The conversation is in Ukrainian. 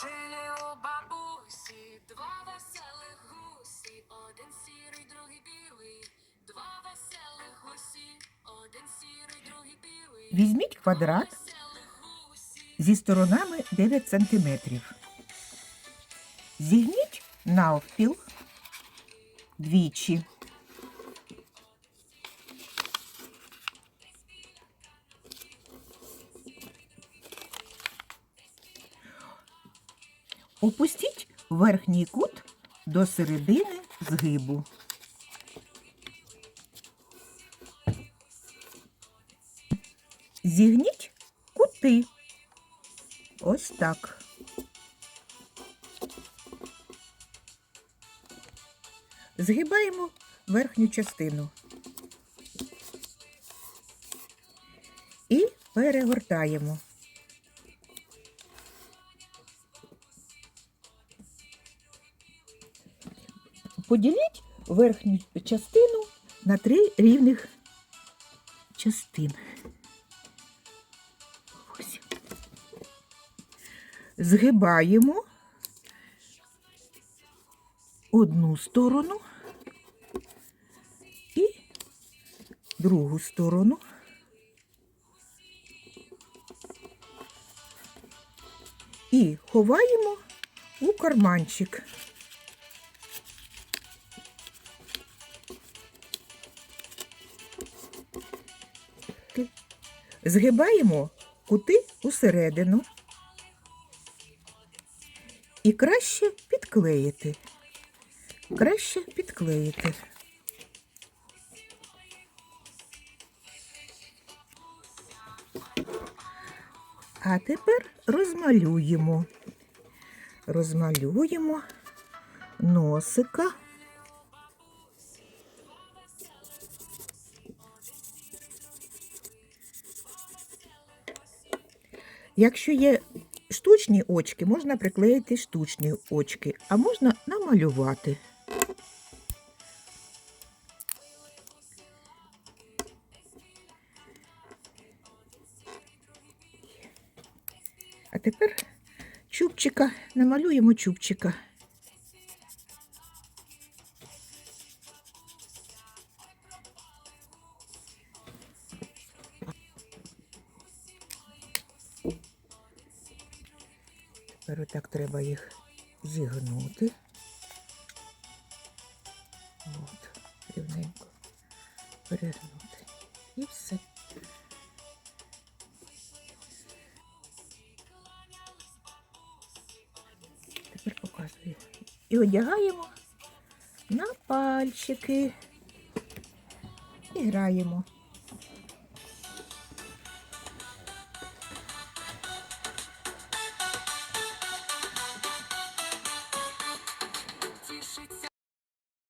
Жили у бабусі два веселих гусі, один сірий, другий білий, два веселих гусі, один сірий, другий білий. Візьміть квадрат зі сторонами 9 см. Зігніть навпіл двічі. Опустіть верхній кут до середини згибу. Зігніть кути. Ось так. Згибаємо верхню частину. І перегортаємо. Поділіть верхню частину на три рівних частин. Ось. Згибаємо одну сторону і другу сторону. І ховаємо у карманчик. Згибаємо кути усередину. І краще підклеїти. Краще підклеїти. А тепер розмалюємо. Розмалюємо носика. Якщо є штучні очки, можна приклеїти штучні очки, а можна намалювати. А тепер чубчика, намалюємо чубчика. Тепер отак треба їх зігнути. От, рівненько перегнути. І все. Тепер показую. І одягаємо на пальчики. І граємо.